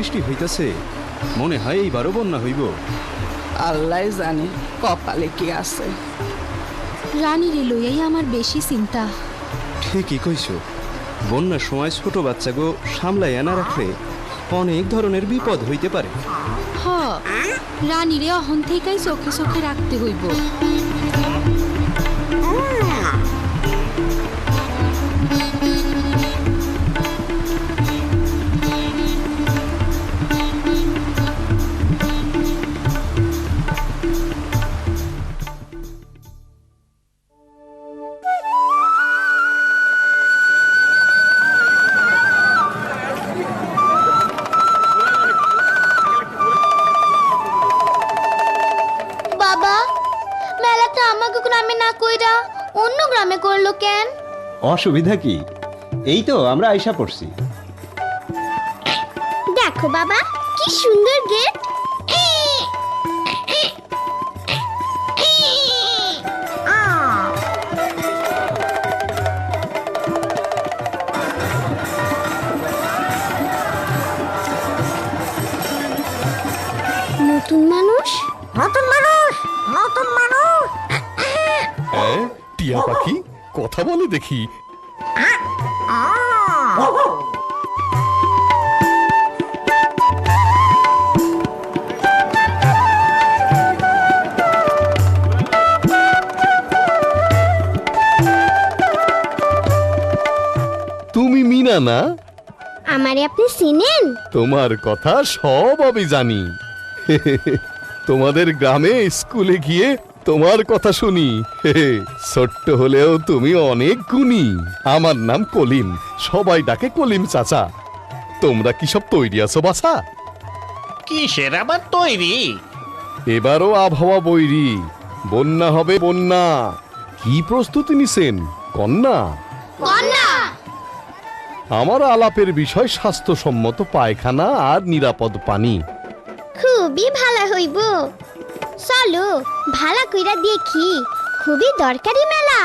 বৃষ্টি হইতাছে। মনে হয় এইবারও বন্যা হইব। আল্লাহ জানে কপালে কি আছে। রানীরে লইয়াই আমার বেশি চিন্তা। ঠিকই কইছ। বন্যার সময় ছোট বাচ্চাগো সামলাই আনা রাখলে অনেক ধরনের বিপদ হইতে পারে। হ রানীরে অহন থেকেই চোখে চোখে রাখতে হইব। গ্রামে না কইরা অন্য গ্রামে করল কেন? অসুবিধা কি? এই তো আমরা আইসা পড়ছি। দেখো বাবা কি সুন্দর গেট। নতুন মানুষ? নতুন মানুষ? নতুন টিয়া পাখি কথা বলে দেখি। তুমি মিনা না? আমারে আপনি চিনেন? তোমার কথা সব আমি জানি। তোমাদের গ্রামে স্কুলে গিয়ে তোমার কথা শুনি। ছোট্ট হলেও তুমি অনেক গুণী। আমার নাম কলিম। সবাই ডাকে কলিম চাচা। তোমরা কি সব তৈরি আছো বাসা কিসের আবার তৈরি? এবারও আবহাওয়া বৈরি। বন্যা হবে বন্যা। কি প্রস্তুতি নিছেন? কন্যা? কন্যা! আমার আলাপের বিষয় স্বাস্থ্যসম্মত পায়খানা আর নিরাপদ পানি। খুবই ভালো হইব। চলো, ভালা কইরা দেখি। খুবই দরকারি মেলা।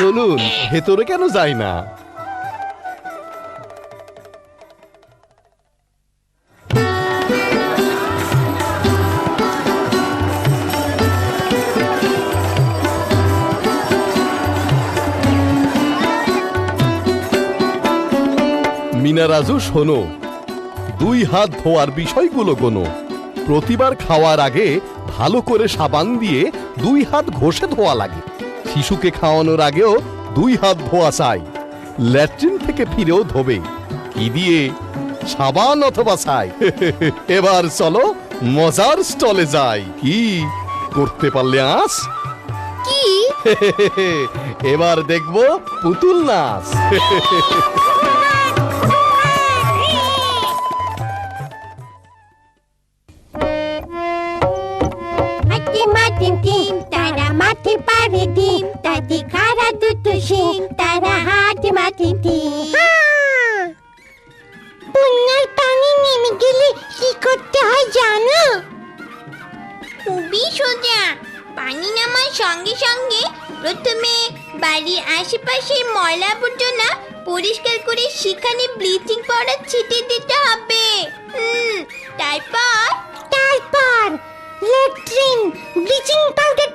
চলুন, ভেতরে কেন যায় না? মিনা রাজু শোনো, দুই হাত ধোয়ার বিষয়গুলো গোনো। প্রতিবার খাওয়ার আগে ভালো করে সাবান দিয়ে দুই হাত ঘষে ধোয়া লাগে। শিশুকে খাওয়ানোর আগেও দুই হাত ধোয়া চাই। ল্যাট্রিন থেকে ফিরেও ধোবে। কি দিয়ে? সাবান অথবা ছাই এবার চলো মজার স্টলে যাই। কি করতে পারলে আস কি? এবার দেখব পুতুল নাচ। তাদি খারা দুটো শিং তারা হাতি মাটি বন্যার পানি নেমে গেলে কি করতে হয় জানো খুবই সোজা পানি নামার সঙ্গে সঙ্গে প্রথমে বাড়ির আশেপাশে ময়লা আবর্জনা পরিষ্কার করে সেখানে ব্লিচিং পাউডার ছিটিয়ে দিতে হবে হুম তারপর তারপর ল্যাট্রিন ব্লিচিং পাউডার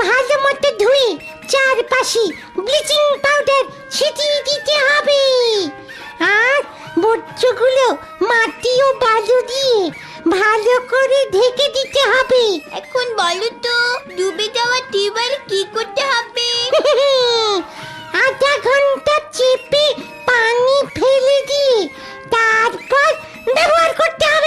ভালো মতো ধুয়ে চারপাশে ব্লিচিং পাউডার ছিটিয়ে দিতে হবে। আর বর্জ্যগুলো মাটি ও বালু দিয়ে ভালো করে ঢেকে দিতে হবে। এখন বলো তো ডুবে যাওয়া টিউবওয়েল কি করতে হবে? আধা ঘণ্টা চেপে পানি ফেলে দিয়ে তারপর ব্যবহার করতে হবে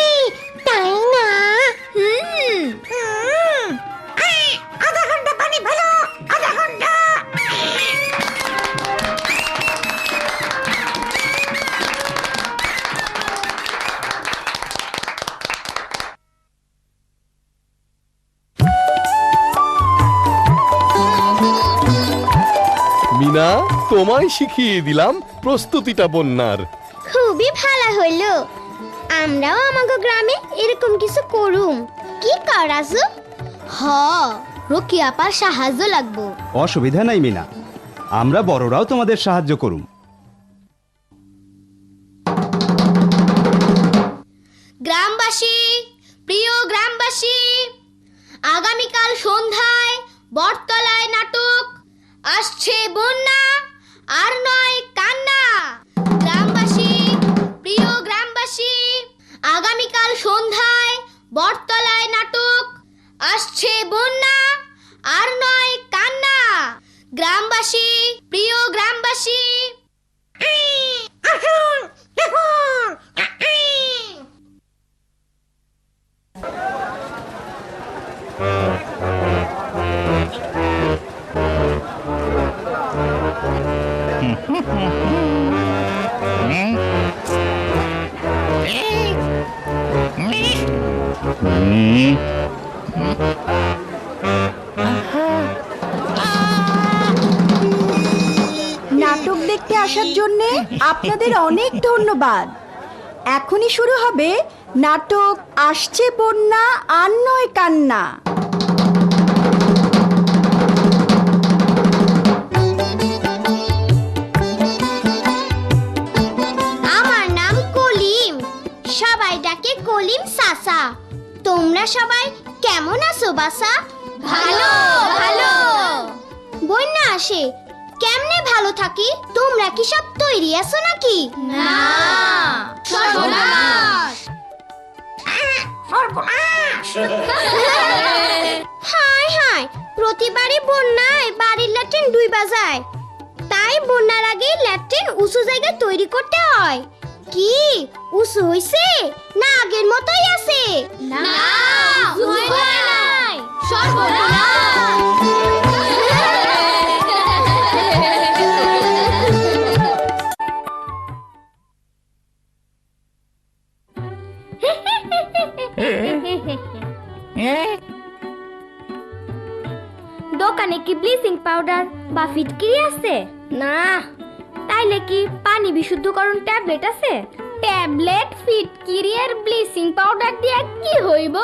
তোমায় শিখিয়ে দিলাম প্রস্তুতিটা বন্যার। খুবই ভালো হইল আমরাও আমাগো গ্রামে এরকম কিছু করুম। কি করাজু হ রোকিয়া আপার সাহায্য লাগবো। অসুবিধা নাই মিনা। আমরা বড়রাও তোমাদের সাহায্য করুম। গ্রামবাসী প্রিয় গ্রামবাসী আগামীকাল সন্ধ্যায় বটতলায় নাটক আসছে বন্যা। আর নয় কান্না। গ্রামবাসী প্রিয় গ্রামবাসী আগামীকাল সন্ধ্যায় বটতলায় নাটক আসছে বন্যা আর নয় কান্না। গ্রামবাসী প্রিয় গ্রামবাসী। নাটক ধন্যবাদ। এখনই শুরু হবে নাটক আসছে বন্যা আর নয় কান্না। আমার নাম কলিম। সবাই ডাকে কলিম সাসা। তোমরা সবাই কেমন আছো বাসা? ভালো ভালো। বন্যা আসে। কেমনে ভালো থাকি? তোমরা কি সব তৈরি আছো নাকি? না। সর্বনাশ! হায় হায় প্রতিবারই বন্যায় বাড়ির ল্যাট্রিন দুই বাজায়। তাই বন্যার আগে ল্যাট্রিন উঁচু জায়গায় তৈরি করতে হয়। কি? উঁচু হইছে? না আগের মতোই আছে? না দোকানে কি ব্লিচিং পাউডার? বা ফিটকিরি আছে? না। তাইলে কি পানি বিশুদ্ধকরণ ট্যাবলেট আছে? ট্যাবলেট, ফিটকিরি আর ব্লিচিং পাউডার দিয়ে কি হইব?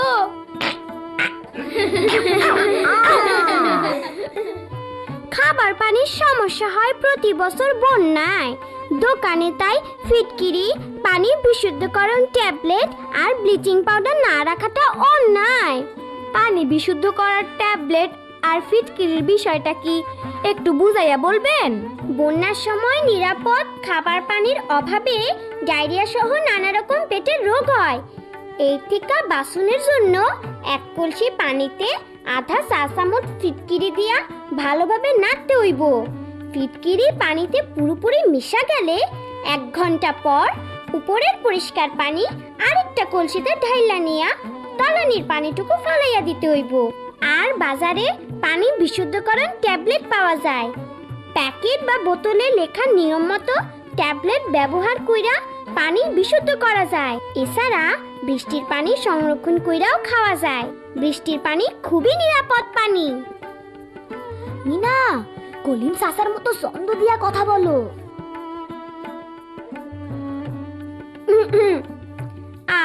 খাবার পানির সমস্যা হয় প্রতি বছর বন্যায়। দোকানে তাই ফিটকিরি পানি বিশুদ্ধকরণ ট্যাবলেট আর ব্লিচিং পাউডার না রাখাটা অন্যায়। পানি বিশুদ্ধ করার ট্যাবলেট আর ফিটকিরির বিষয়টা কি? একটু বুঝাইয়া বলবেন? বন্যার সময় নিরাপদ খাবার পানির অভাবে ডায়রিয়া সহ নানা রকম পেটের রোগ হয়। এই টিকা বাসনের জন্য এক কলসি পানিতে আধা চা চামচ ফিটকিরি দিয়া ভালোভাবে নাড়তে হইব। ফিটকিরি পানিতে পুরোপুরি মিশা গেলে এক ঘণ্টা পর উপরের পরিষ্কার পানি আরেকটা কলসিতে ঢাইলা নিয়া তলানির পানিটুকু ফালাইয়া দিতে হইব। আর বাজারে পানি বিশুদ্ধকরণ ট্যাবলেট পাওয়া যায়। প্যাকেট বা বোতলে লেখা নিয়ম মতো ট্যাবলেট ব্যবহার কইরা পানি বিশুদ্ধ করা যায়। এছাড়া বৃষ্টির পানি সংরক্ষণ কইরাও খাওয়া যায়। বৃষ্টির পানি খুবই নিরাপদ পানি। মিনা কলিম সাসার মতো ছন্দ দিয়া কথা বলো।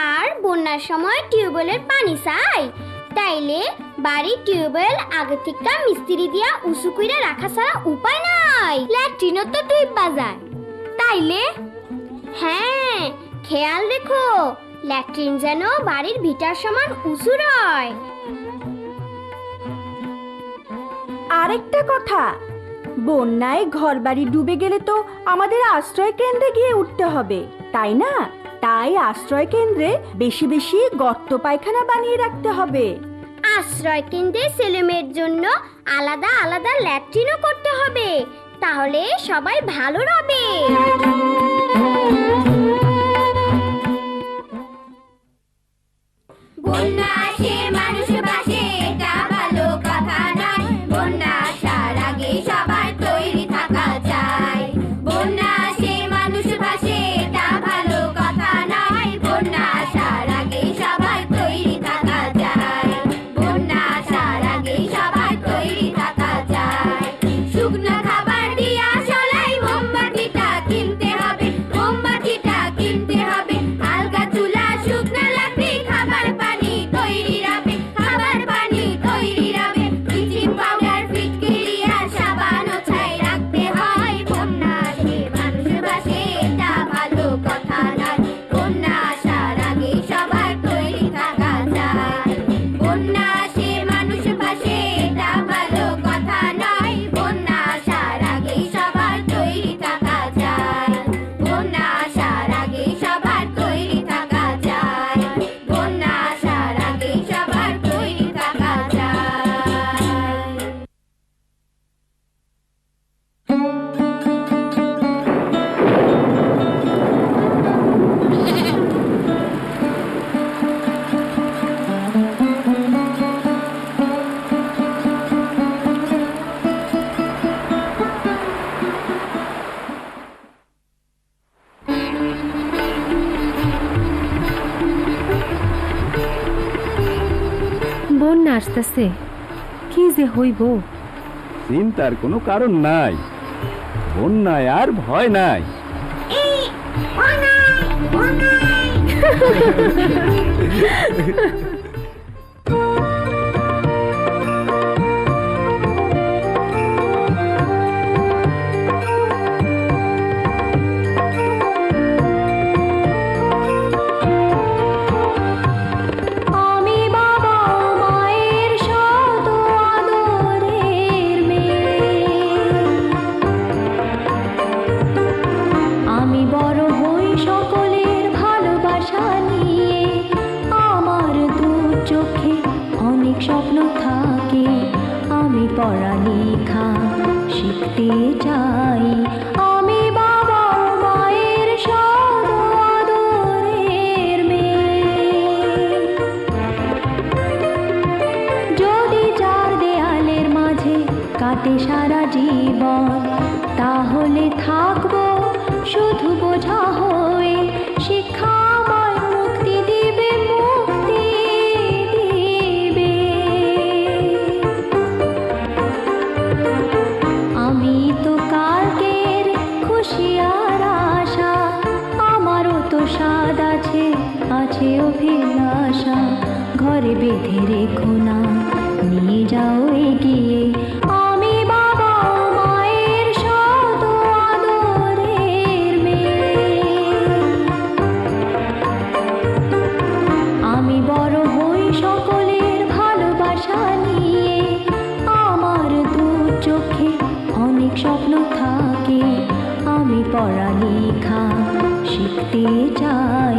আর বন্যার সময় টিউবওয়েলের পানি চাই, তাইলে বাড়ির টিউবওয়েল আগে থেকে মিস্ত্রি দিয়া উঁচু কইরা রাখা ছাড়া উপায় নাই। ল্যাট্রিনও তো ডুববা যায় তাইলে? হ্যাঁ খেয়াল রেখো, ল্যাট্রিন যেন বাড়ির ভিটার সমান উঁচু রয়। আরেকটা কথা, বন্যায় ঘরবাড়ি ডুবে গেলে তো আমাদের আশ্রয় কেন্দ্রে গিয়ে উঠতে হবে, তাই না? তাই আশ্রয় কেন্দ্রে বেশি বেশি গর্ত পায়খানা বানিয়ে রাখতে হবে। আশ্রয় কেন্দ্রে ছেলেমেয়ের জন্য আলাদা আলাদা ল্যাট্রিনও করতে হবে। তাহলে সবাই ভালো রবে। আসতেছে। কি যে হইব? চিন্তার কোনো কারণ নাই। বন্যায় আর ভয় নাই। শিখতে চাই আমি বাবা মায়ের শত আদরের মেয়ে। যদি চার দেয়ালের মাঝে কাটে সারা জীবন, তাহলে থাকব শুধু বোঝা হয়ে আছে অভিলাষা, ঘরে বেঁধে রেখো না। নিয়ে যাও এগিয়ে। আমি বাবা মায়ের আমি বড় হই সকলের ভালোবাসা নিয়ে। আমার দু চোখে অনেক স্বপ্ন থাকে। আমি পড়ালেখা শিখতে চাই।